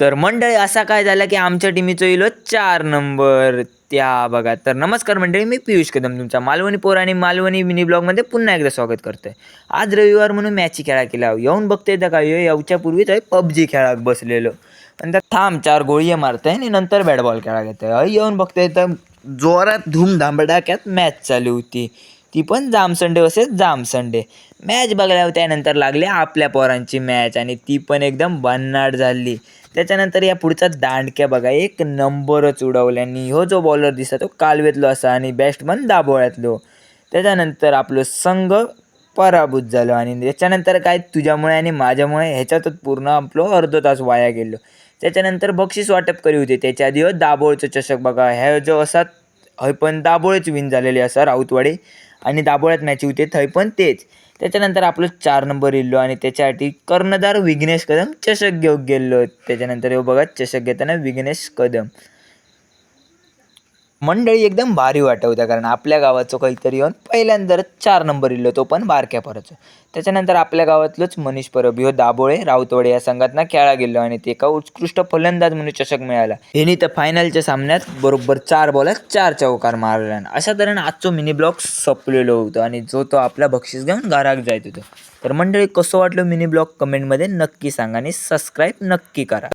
तर मंडळी असा काय झाला की आमच्या टीमीचं येलो हो चार नंबर. त्या बघा तर नमस्कार मंडळी मी पियुष कदम तुमचा मालवणी पोर आणि मालवणी मिनी ब्लॉगमध्ये पुन्हा एकदा स्वागत करतोय. आज रविवार म्हणून मॅची खेळा केला. येऊन बघतोय तर काय येऊच्या पूर्वीच आहे पबजी खेळाक बसलेलो. नंतर थांब चार गोळी मारतंय आणि नंतर बॅट बॉल खेळा घेतोय. येऊन बघतोय तर जोरात धूमधामडाक्यात मॅच चालू होती. ती पण जाम संडे वर्सेस जाम संडे मॅच बघायला त्यानंतर लागली आपल्या पोरांची मॅच आणि ती पण एकदम भन्नाट झाली. त्याच्यानंतर या पुढचा दांडक्या बघा एक नंबरच उडवला आणि हो जो बॉलर दिसला तो कालवेतलो असा आणि बॅट्समन दाबोळ्यातलो त्याच्यानंतर आपलं संघ पराभूत झालो आणि त्याच्यानंतर काय तुझ्यामुळे आणि माझ्यामुळे ह्याच्यातच पूर्ण आपलं अर्धो तास वाया गेलो. त्याच्यानंतर बक्षीस वाटप करी होते. त्याच्या आधी हो दाबोळचं चषक बघा ह्या जो असा हय पण दाबोळेच विन झालेले आसा राऊतवाडी. आणि दाबोळ्यात मॅच होते थंय पण तेच. त्याच्यानंतर आपलं चार नंबर इल्लो आणि त्याच्यासाठी कर्णधार विघ्नेश कदम चषक घेऊन गेलो त्याच्यानंतर हे बघा चषक घेताना विघ्नेश कदम. मंडळी एकदम भारी वाटवत्या कारण आपल्या गावाचं काहीतरी येऊन पहिल्यांदा चार नंबर इल्लो तो पण बारक्या परत त्याच्यानंतर आपल्या गावातलंच मनीष परब ह्यो दाबोळे राऊतवाडे या संघातना खेळा गेलो आणि ते एका उत्कृष्ट फलंदाज म्हणून चषक मिळाला. हेनी तर फायनलच्या सामन्यात बरोबर चार बॉलात चार चौकार मारला अशा तऱ्हेने आजचो मिनी ब्लॉग संपलेलो होतो आणि जो तो आपला बक्षीस घेऊन घराक जायत होतो. तर मंडळी कसं वाटलं मिनी ब्लॉग कमेंटमध्ये नक्की सांगा आणि सबस्क्राईब नक्की करा.